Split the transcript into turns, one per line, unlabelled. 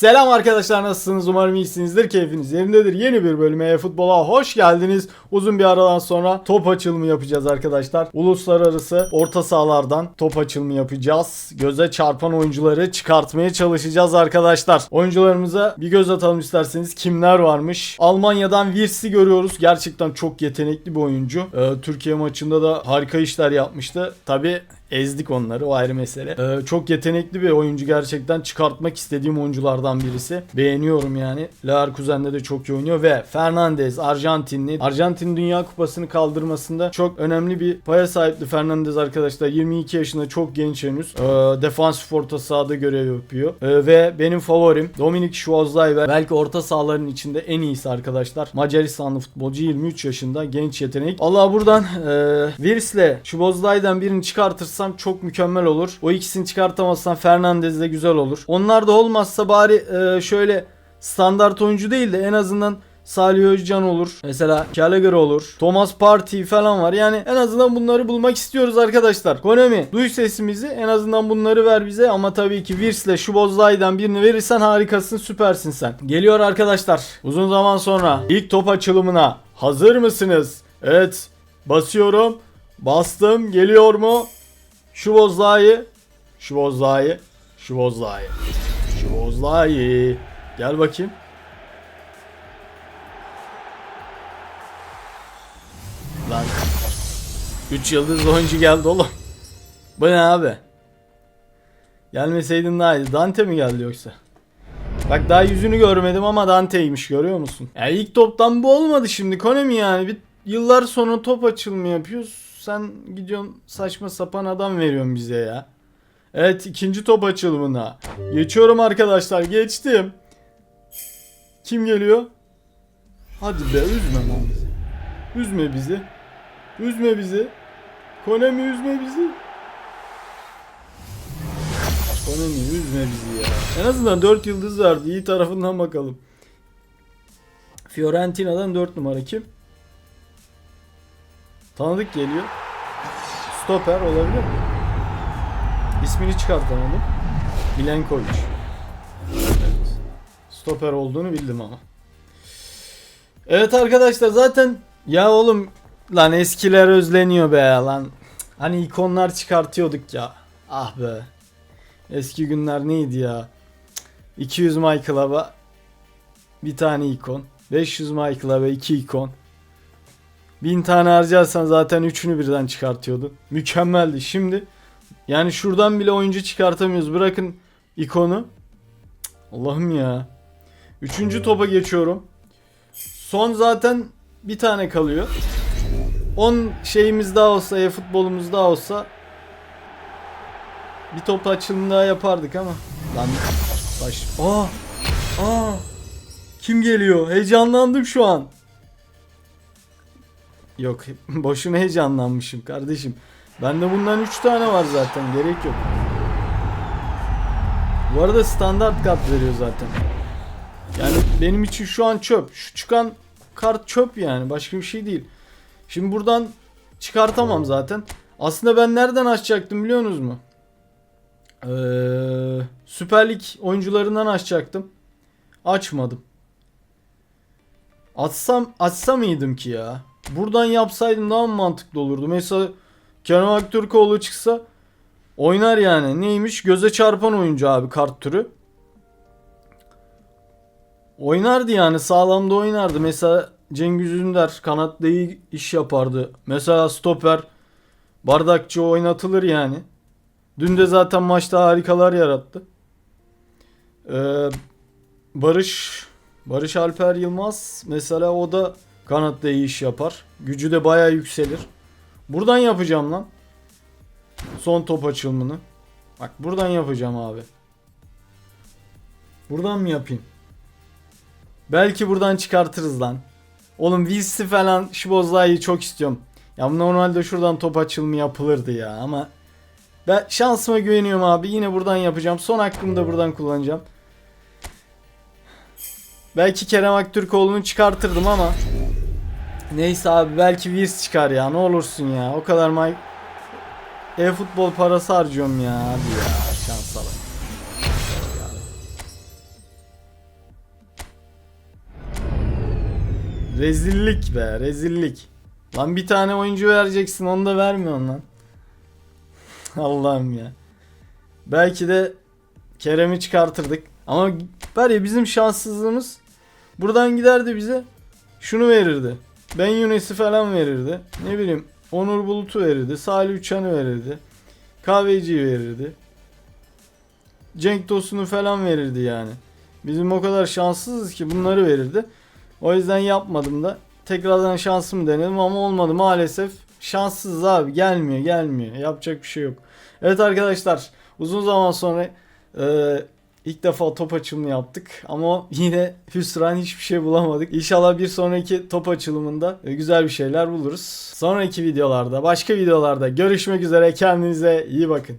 Selam arkadaşlar nasılsınız? Umarım iyisinizdir. Keyfiniz yerindedir. Yeni bir bölüme futbola hoş geldiniz. Uzun bir aradan sonra top açılımı yapacağız arkadaşlar. Uluslararası orta sahalardan top açılımı yapacağız. Göze çarpan oyuncuları çıkartmaya çalışacağız arkadaşlar. Oyuncularımıza bir göz atalım isterseniz. Kimler varmış? Almanya'dan Wirtz'i görüyoruz. Gerçekten çok yetenekli bir oyuncu. Ee, Türkiye maçında da harika işler yapmıştı. Tabi ezdik onları o ayrı mesele. Ee, çok yetenekli bir oyuncu gerçekten çıkartmak istediğim oyunculardan birisi. Beğeniyorum yani. Leverkusen'de de çok iyi oynuyor ve Fernandez Arjantinli. Arjantin Dünya Kupası'nı kaldırmasında çok önemli bir paya sahipti Fernandez arkadaşlar. 22 yaşında çok genç henüz. Ee, defansif orta sahada görev yapıyor. Ee, ve benim favorim Dominik Schwarzenegger. Belki orta sahaların içinde en iyisi arkadaşlar. Macaristanlı futbolcu 23 yaşında genç yetenek. Allah buradan e, Virs'le Schwarzenegger'den birini çıkartırsam çok mükemmel olur. O ikisini çıkartamazsam Fernandez de güzel olur. Onlar da olmazsa bari e, şöyle standart oyuncu değil de en azından Salih Özcan olur. Mesela Gallagher olur. Thomas Partey falan var. Yani en azından bunları bulmak istiyoruz arkadaşlar. Konami duy sesimizi. En azından bunları ver bize. Ama tabii ki Virs'le Şubozlay'dan birini verirsen harikasın süpersin sen. Geliyor arkadaşlar. Uzun zaman sonra ilk top açılımına hazır mısınız? Evet. Basıyorum. Bastım. Geliyor mu? Şubozlay'ı. Şubozlay'ı. Şubozlay'ı. Şubozlay'ı. Gel bakayım. Lan 3 yıldız oyuncu geldi oğlum. Bu ne abi? Gelmeseydin daha iyiydi. Dante mi geldi yoksa? Bak daha yüzünü görmedim ama Dante'ymiş görüyor musun? Ya ilk toptan bu olmadı şimdi Konami yani. Bir yıllar sonra top açılımı yapıyoruz. Sen gidiyorsun saçma sapan adam veriyorsun bize ya. Evet ikinci top açılımına. Geçiyorum arkadaşlar geçtim. Kim geliyor? Hadi be üzme lan bizi. Üzme bizi. Üzme bizi. Konami üzme bizi. Konami üzme bizi ya. En azından 4 yıldız vardı. İyi tarafından bakalım. Fiorentina'dan 4 numara kim? Tanıdık geliyor. Stoper olabilir mi? İsmini çıkartamadım. Milenkovic. Evet. Stoper olduğunu bildim ama. Evet arkadaşlar zaten ya oğlum lan eskiler özleniyor be lan. Hani ikonlar çıkartıyorduk ya. Ah be. Eski günler neydi ya? 200 My bir tane ikon. 500 My Club'a 2 ikon. 1000 tane harcarsan zaten üçünü birden çıkartıyordun. Mükemmeldi. Şimdi yani şuradan bile oyuncu çıkartamıyoruz. Bırakın ikonu. Allah'ım ya. Üçüncü topa geçiyorum. Son zaten bir tane kalıyor. 10 şeyimiz daha olsa, e-futbolumuz daha olsa bir top açılımı daha yapardık ama. Lan baş. Aa! Aa! Kim geliyor? Heyecanlandım şu an. Yok, boşuna heyecanlanmışım kardeşim. Bende bundan 3 tane var zaten, gerek yok. Bu arada standart kart veriyor zaten. Yani benim için şu an çöp. Şu çıkan kart çöp yani. Başka bir şey değil. Şimdi buradan çıkartamam zaten. Aslında ben nereden açacaktım biliyor musunuz mu? Ee, Süper Lig oyuncularından açacaktım. Açmadım. Açsam açsam mıydım ki ya? Buradan yapsaydım daha mı mantıklı olurdu? Mesela Kenan Aktürkoğlu çıksa oynar yani. Neymiş? Göze çarpan oyuncu abi kart türü. Oynardı yani sağlamda oynardı. Mesela Cengiz Ünder kanatta iyi iş yapardı. Mesela stoper bardakçı oynatılır yani. Dün de zaten maçta harikalar yarattı. Ee, Barış Barış Alper Yılmaz mesela o da kanatta iyi iş yapar. Gücü de baya yükselir. Buradan yapacağım lan. Son top açılımını. Bak buradan yapacağım abi. Buradan mı yapayım? Belki buradan çıkartırız lan. Oğlum Wils'i falan Şibozlay'ı çok istiyorum. Ya normalde şuradan top açılımı yapılırdı ya ama ben şansıma güveniyorum abi. Yine buradan yapacağım. Son hakkımı da buradan kullanacağım. Belki Kerem Aktürkoğlu'nu çıkartırdım ama Neyse abi belki Wiz çıkar ya ne olursun ya. O kadar may... E-futbol parası harcıyorum ya abi ya. Şansa bak. Rezillik be rezillik. Lan bir tane oyuncu vereceksin onu da vermiyorsun lan. Allah'ım ya. Belki de Kerem'i çıkartırdık. Ama var ya bizim şanssızlığımız buradan giderdi bize şunu verirdi. Ben Yunes'i falan verirdi. Ne bileyim Onur Bulut'u verirdi. Salih Uçan'ı verirdi. Kahveci'yi verirdi. Cenk Tosun'u falan verirdi yani. Bizim o kadar şanssızız ki bunları verirdi. O yüzden yapmadım da. Tekrardan şansımı denedim ama olmadı maalesef. Şanssız abi gelmiyor gelmiyor. Yapacak bir şey yok. Evet arkadaşlar uzun zaman sonra e, ilk defa top açılımı yaptık. Ama yine hüsran hiçbir şey bulamadık. İnşallah bir sonraki top açılımında e, güzel bir şeyler buluruz. Sonraki videolarda başka videolarda görüşmek üzere kendinize iyi bakın.